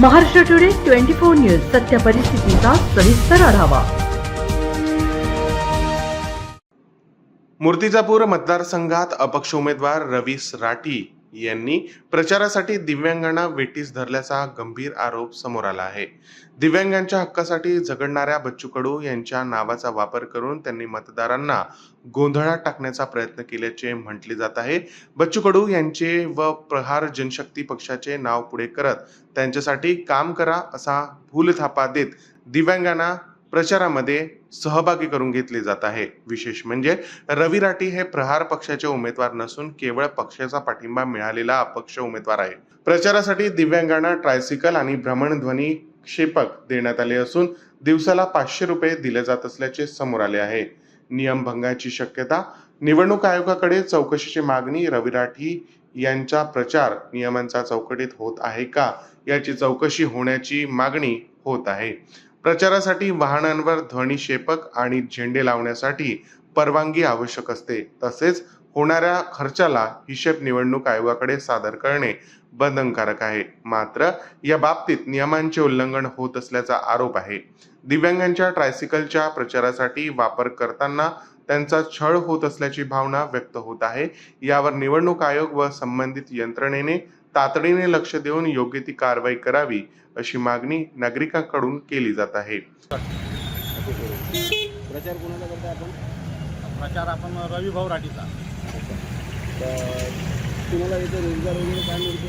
Maharashtra today twenty four news सत्य परिस्थितीचा सविस्तर आढावा. मूर्तिजापूर मतदारसंघात अपक्ष उमेदवार रवीस राठी यांनी प्रचारासाठी दिव्यांगांना वेटीस धरल्याचा गंभीर आरोप समोर आला आहे. दिव्यांगांच्या हक्कासाठी झगडणाऱ्या बच्चू कडू यांच्या नावाचा वापर करून त्यांनी मतदारांना गोंधळात टाकण्याचा प्रयत्न केल्याचे म्हटले जात आहे. बच्चू कडू यांचे व प्रहार जनशक्ती पक्षाचे नाव पुढे करत त्यांच्यासाठी काम करा असा भूलथापा देत दिव्यांगांना प्रचारामध्ये सहभागी करून घेतले जात आहे. विशेष म्हणजे रवी राठी हे प्रहार पक्षाचे उमेदवार नसून केवळ पक्षाचा पाठिंबा मिळालेला अपक्ष उमेदवार आहे. प्रचारासाठी दिव्यांगांना ट्रायसिकल आणि भ्रमणध्वनी क्षेपक देण्यात आले असून दिवसाला पाचशे रुपये दिले जात असल्याचे समोर आले आहे. नियमभंगाची शक्यता निवडणूक आयोगाकडे चौकशीची मागणी रवी राठी यांचा प्रचार नियमांचा चौकटीत होत आहे का? याची चौकशी होण्याची मागणी होत आहे. प्रचारासाठी वाहनांवर ध्वनिक्षेपक आणि झेंडे लावण्यासाठी परवानगी आवश्यक असते. तसेच होणाऱ्या खर्चाला हिशेब निवडणूक आयोगाकडे सादर करणे बंधनकारक आहे. मात्र या बाबतीत नियमांचे उल्लंघन होत असल्याचा आरोप आहे. दिव्यांगांच्या ट्रायसिकलच्या प्रचारासाठी वापर करताना त्यांचा छळ होत असल्याची भावना व्यक्त होत आहे. यावर निवडणूक आयोग व संबंधित यंत्रणेने तातडीने लक्ष देऊन योग्य ती कारवाई करावी अशी मागणी नागरिकांकडून केली जात आहे. प्रचार कोणाला करता आपण? प्रचार आपण रवी भाऊ राठीचा. तर तुम्हाला इथे रोजगार वगैरे काय मिळतो?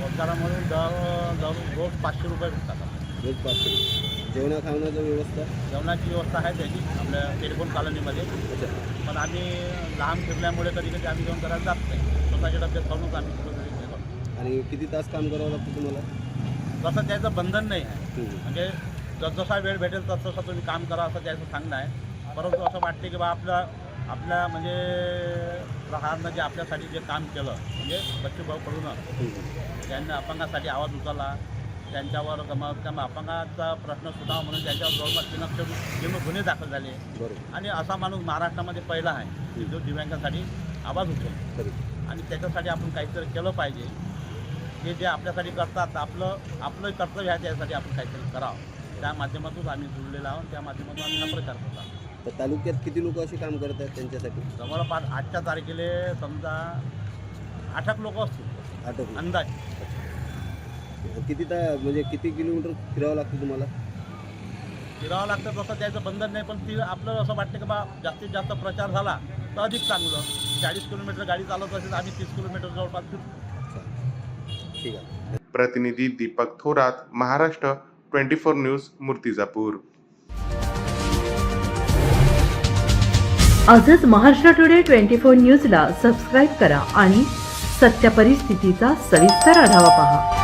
रोजगारामध्ये दर दर रोज पाचशे रुपये भेटतात. रोज पाचशे जेवणा खावण्याची व्यवस्था? जेवणाची व्यवस्था आहे त्याची आपल्या टेलिफोन कॉलनीमध्ये. पण आम्ही लहान फिरल्यामुळे कधी कधी आम्ही जेवण करायला जात नाही. स्वतःच्या डब्यात खाऊनच आम्ही. आणि किती तास काम करावं लागतं तुम्हाला? तसं त्याचं बंधन नाही. आहे. म्हणजे जसजसा वेळ भेटेल तसं तसं तुम्ही काम करा असं त्याचं सांगणं आहे. परंतु असं वाटते की बा आपलं आपल्या म्हणजे प्रहारनं जे आपल्यासाठी जे काम केलं म्हणजे बच्चू भाऊ कडून. त्यांनी अपंगासाठी आवाज उचलला. त्यांच्यावर गमत कम अपंगाचा प्रश्न सुटावा म्हणून त्यांच्यावर जवळपास तीन गुन्हे दाखल झाले. आणि असा माणूस महाराष्ट्रामध्ये पहिला आहे. की जो दिव्यांगासाठी आवाज उचलतो. खरी आणि त्याच्यासाठी आपण काहीतरी केलं पाहिजे. हे जे आपल्यासाठी करतात आपलं आपलं कर्तव्य आहे त्यासाठी आपण काहीतरी करावं. त्या माध्यमातून आम्ही जुळलेलो आहोत त्या माध्यमातून आम्ही हा प्रचार करतो तर तालुक्यात किती लोक असे काम करत आहेत त्यांच्यासाठी? जवळपास आजच्या तारखेला समजा आठ एक लोक असतील. आटोपलं अंदाज. किती ता म्हणजे किती किलोमीटर फिरावं लागतं तुम्हाला? फिरावं लागतं तसं त्याचं बंधन नाही पण ती आपलं असं वाटतं की बा जास्तीत जास्त प्रचार झाला तर अधिक चांगलं. चाळीस किलोमीटर गाडी चालवत असेल तर आम्ही तीस किलोमीटर जवळपास फिरतो. ठीक आहे. प्रतिनिधी Deepak Thorat Maharashtra twenty four news Murtizapur. आजच महाराष्ट्र टुडे ट्वेंटी फोर न्यूजला सबस्क्राईब करा आणि सत्य परिस्थितीचा सविस्तर आढावा पहा.